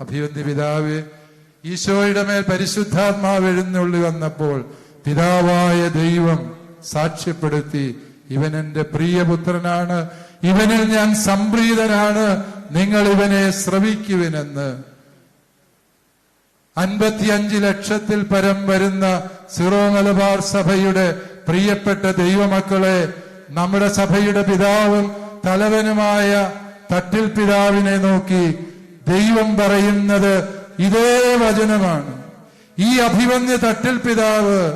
അഭിവന്യ പിതാവ് ഈശോയുടെ മേൽ പരിശുദ്ധാത്മാവ് എഴുന്നള്ളി വന്നപ്പോൾ പിതാവായ ദൈവം സാക്ഷ്യപ്പെടുത്തി ഇവൻ എന്റെ പ്രിയപുത്രനാണ് ഇവനിൽ ഞാൻ സംപ്രീതനാണ് നിങ്ങൾ ഇവനെ ശ്രവിക്കുവിനെന്ന് അൻപത്തിയഞ്ച് ലക്ഷത്തിൽ പരം വരുന്ന സിറോ മലബാർ സഭയുടെ പ്രിയപ്പെട്ട ദൈവമക്കളെ നമ്മുടെ സഭയുടെ പിതാവും തലവനുമായ തട്ടിൽ പിതാവിനെ നോക്കി ദൈവം പറയുന്നത് ഇതേ വചനമാണ്. ഈ അഭിമന്യ തട്ടിൽ പിതാവ്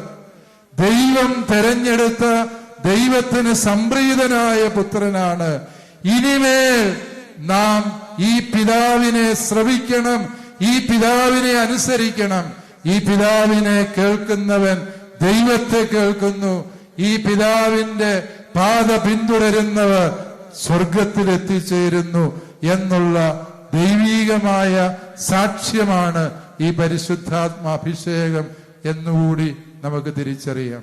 ദൈവം തെരഞ്ഞെടുത്ത ദൈവത്തിന് സംപ്രീതനായ പുത്രനാണ്. ഇനിമേൽ നാം ഈ പിതാവിനെ ശ്രവിക്കണം ഈ പിതാവിനെ അനുസരിക്കണം. ഈ പിതാവിനെ കേൾക്കുന്നവൻ ദൈവത്തെ കേൾക്കുന്നു. ഈ പിതാവിന്റെ പാത പിന്തുടരുന്നവർ സ്വർഗത്തിൽ എത്തിച്ചേരുന്നു എന്നുള്ള ദൈവീകമായ സാക്ഷ്യമാണ് ഈ പരിശുദ്ധാത്മാഭിഷേകം എന്നുകൂടി നമുക്ക് തിരിച്ചറിയാം.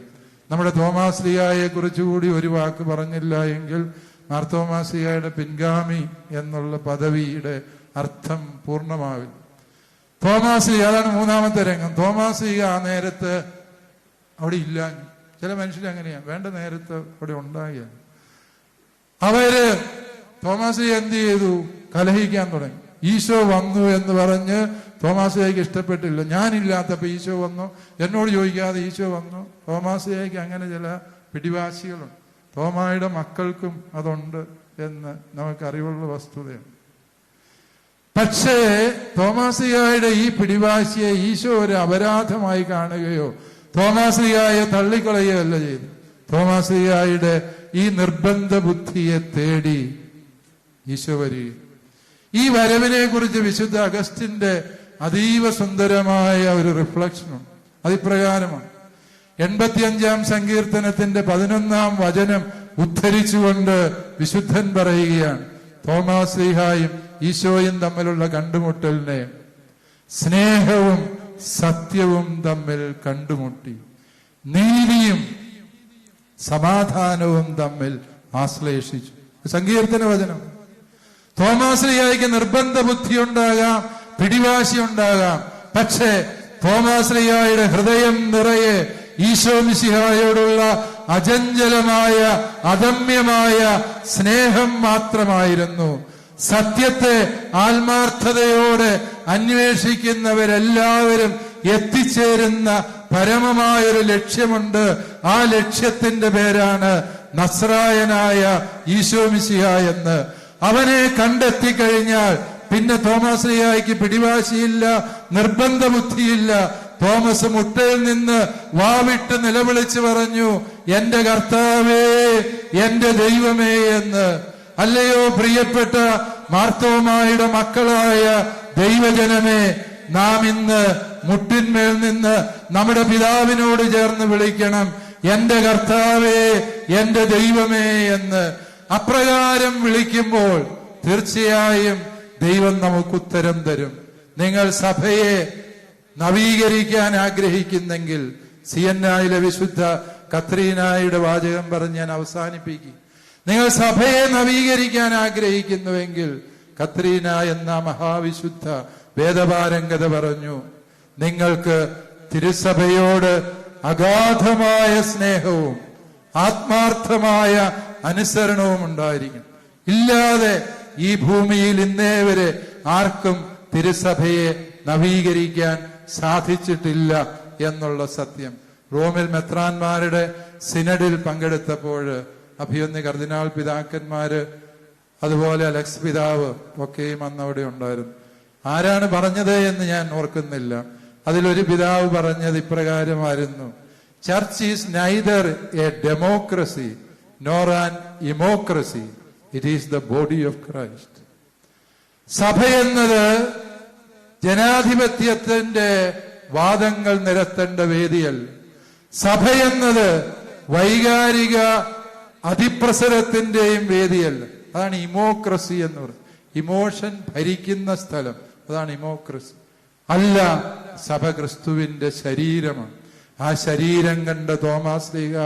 നമ്മുടെ തോമാശ്രീയായെ കുറിച്ചുകൂടി ഒരു വാക്ക് പറഞ്ഞില്ല എങ്കിൽ മാർത്തോമാശ്രീയായുടെ പിൻഗാമി എന്നുള്ള പദവിയുടെ അർത്ഥം പൂർണമാവില്ല. തോമാശ്രീ അതാണ് മൂന്നാമത്തെ രംഗം. തോമാസ്ലിയ ആ നേരത്ത് അവിടെ ഇല്ല. ചില മനുഷ്യർ അങ്ങനെയാണ് വേണ്ട നേരത്ത് അവിടെ ഉണ്ടായി അവർ തോമാശ്രീ എന്ത് ചെയ്തു? കലഹിക്കാൻ തുടങ്ങി. ഈശോ വന്നു എന്ന് പറഞ്ഞ് തോമാസിയായിക്ക് ഇഷ്ടപ്പെട്ടില്ല. ഞാനില്ലാത്തപ്പോൾ ഈശോ വന്നു. എന്നോട് ചോദിക്കാതെ ഈശോ വന്നു. തോമാസിയായിക്ക് അങ്ങനെ ചില പിടിവാശികളുണ്ട്. തോമായുടെ മക്കൾക്കും അതുണ്ട് എന്ന് നമുക്ക് നമുക്കറിവുള്ള വസ്തുതയാണ് പക്ഷേ തോമാസിയായുടെ ഈ പിടിവാശിയെ ഈശോ ഒരു അപരാധമായി കാണുകയോ തോമാസിയായെ തള്ളിക്കളയുകയല്ല ചെയ്തു. തോമാസിയായുടെ ഈ നിർബന്ധ ബുദ്ധിയെ തേടി ഈശോ വരികയും ഈ വരവിനെ കുറിച്ച് വിശുദ്ധ അഗസ്റ്റിന്റെ അതീവ സുന്ദരമായ ഒരു റിഫ്ലക്ഷനുണ്ട് അതിപ്രകാരമാണ്. എൺപത്തിയഞ്ചാം സങ്കീർത്തനത്തിന്റെ പതിനൊന്നാം വചനം ഉദ്ധരിച്ചുകൊണ്ട് വിശുദ്ധൻ പറയുകയാണ്. തോമാസ് ലീഹായും ഈശോയും തമ്മിലുള്ള കണ്ടുമുട്ടലിനെ സ്നേഹവും സത്യവും തമ്മിൽ കണ്ടുമുട്ടി. നീതിയും സമാധാനവും തമ്മിൽ ആശ്ലേഷിച്ചു. സങ്കീർത്തന വചനം. തോമാശ്രീയായിക്ക് നിർബന്ധ ബുദ്ധി ഉണ്ടാകാം പിടിവാശി ഉണ്ടാകാം പക്ഷേ തോമാശ്രീയായുടെ ഹൃദയം നിറയെ ഈശോ മിശിഹായോടുള്ള അജഞ്ചലമായ അദമ്യമായ സ്നേഹം മാത്രമായിരുന്നു. സത്യത്തെ ആത്മാർത്ഥതയോടെ അന്വേഷിക്കുന്നവരെല്ലാവരും എത്തിച്ചേരുന്ന പരമമായൊരു ലക്ഷ്യമുണ്ട്. ആ ലക്ഷ്യത്തിന്റെ പേരാണ് നസ്രായനായ ഈശോ മിശിഹ എന്ന്. അവനെ കണ്ടെത്തി കഴിഞ്ഞാൽ പിന്നെ തോമസ് ലിയായിക്ക് പിടിവാശിയില്ല നിർബന്ധ ബുദ്ധിയില്ല തോമസ് മുട്ടയിൽ നിന്ന് വാവിട്ട് നിലവിളിച്ചു പറഞ്ഞു എന്റെ കർത്താവേ എന്റെ ദൈവമേ എന്ന്. അല്ലയോ പ്രിയപ്പെട്ട മാർത്തോമായുടെ മക്കളായ ദൈവജനമേ നാം ഇന്ന് മുട്ടിന്മേൽ നിന്ന് നമ്മുടെ പിതാവിനോട് ചേർന്ന് വിളിക്കണം എന്റെ കർത്താവേ എന്റെ ദൈവമേ എന്ന്. അപ്രകാരം വിളിക്കുമ്പോൾ തീർച്ചയായും ദൈവം നമുക്ക് ഉത്തരം തരും. നിങ്ങൾ സഭയെ നവീകരിക്കാൻ ആഗ്രഹിക്കുന്നെങ്കിൽ സി എൻ ആയിലെ വിശുദ്ധ കത്രീനായുടെ വാചകം പറഞ്ഞ് ഞാൻ അവസാനിപ്പിക്കും. നിങ്ങൾ സഭയെ നവീകരിക്കാൻ ആഗ്രഹിക്കുന്നുവെങ്കിൽ കത്രീന എന്ന മഹാവിശുദ്ധ വേദപാരംഗത പറഞ്ഞു. നിങ്ങൾക്ക് തിരുസഭയോട് അഗാധമായ സ്നേഹവും ആത്മാർത്ഥമായ അനുസരണവും ഉണ്ടായിരിക്കും ഇല്ലാതെ ഈ ഭൂമിയിൽ ഇന്നേ വരെ ആർക്കും തിരുസഭയെ നവീകരിക്കാൻ സാധിച്ചിട്ടില്ല എന്നുള്ള സത്യം. റോമിൽ മെത്രാന്മാരുടെ സിനഡിൽ പങ്കെടുത്തപ്പോൾ അഭിയൊന്ന് കർദിനാൾ പിതാക്കന്മാര് അതുപോലെ അലക്സ് പിതാവ് ഒക്കെയും അന്ന് അവിടെ ഉണ്ടായിരുന്നു. ആരാണ് പറഞ്ഞത് എന്ന് ഞാൻ ഓർക്കുന്നില്ല. അതിലൊരു പിതാവ് പറഞ്ഞത് ഇപ്രകാരമായിരുന്നു. Church is neither a democracy. Nor an autocracy it is the body of Christ സഭ എന്നത് ജനാധിപത്യത്തിന്റെ വാദങ്ങൾ നിരത്തേണ്ട വേദിയല്ല. സഭ എന്നത് വൈകാരിക അതിപ്രസരത്തിന്റെയും വേദിയല്ല. അതാണ് ഇമോക്രസി എന്ന് പറയുന്നത്. ഇമോഷൻ ഭരിക്കുന്ന സ്ഥലം. അതാണ് ഇമോക്രസി. അല്ല സഭ ക്രിസ്തുവിന്റെ ശരീരമാണ്. ആ ശരീരം കണ്ട തോമാസ് ലീഗ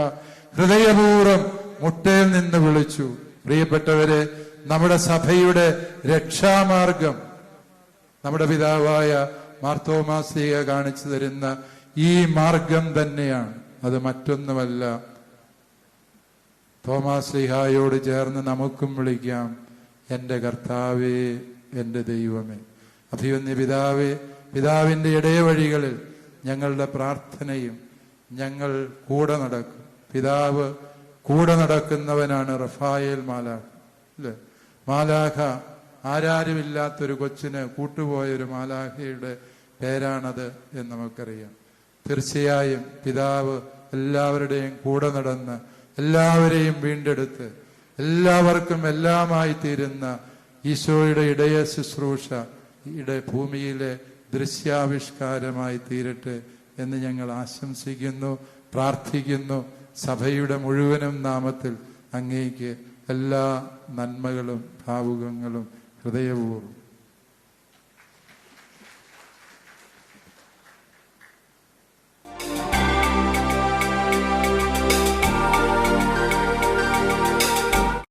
ഹൃദയപൂർവം മുട്ടയിൽ നിന്ന് വിളിച്ചു. പ്രിയപ്പെട്ടവരെ നമ്മുടെ സഭയുടെ രക്ഷാമാർഗം നമ്മുടെ പിതാവായ മാർത്തോമാസിക കാണിച്ചു തരുന്ന ഈ മാർഗം തന്നെയാണ്. അത് മറ്റൊന്നുമല്ല. തോമാസ് ലിഹായോട് ചേർന്ന് നമുക്കും വിളിക്കാം. എന്റെ കർത്താവേ എന്റെ ദൈവമേ. അഭിവന്യ പിതാവേ പിതാവിന്റെ ഇടയവഴികളിൽ ഞങ്ങളുടെ പ്രാർത്ഥനയും ഞങ്ങൾ കൂടെ നടക്കും. പിതാവ് കൂടെ നടക്കുന്നവനാണ് റഫായേൽ മാലാഖ അല്ലേ? മാലാഖ ആരാരുമില്ലാത്തൊരു കൊച്ചിന് കൂട്ടുപോയൊരു മാലാഖയുടെ പേരാണത് എന്ന് നമുക്കറിയാം. തീർച്ചയായും പിതാവ് എല്ലാവരുടെയും കൂടെ നടന്ന് എല്ലാവരെയും വീണ്ടെടുത്ത് എല്ലാവർക്കും എല്ലാമായി തീരുന്ന ഈശോയുടെ ഇടയ ശുശ്രൂഷ ഇട ഭൂമിയിലെ ദൃശ്യാവിഷ്കാരമായി തീരട്ടെ എന്ന് ഞങ്ങൾ ആശംസിക്കുന്നു പ്രാർത്ഥിക്കുന്നു. സഭയുടെ മുഴുവനും നാമത്തിൽ അങ്ങേക്ക് എല്ലാ നന്മകളും ഭാവുകങ്ങളും ഹൃദയപൂർവം.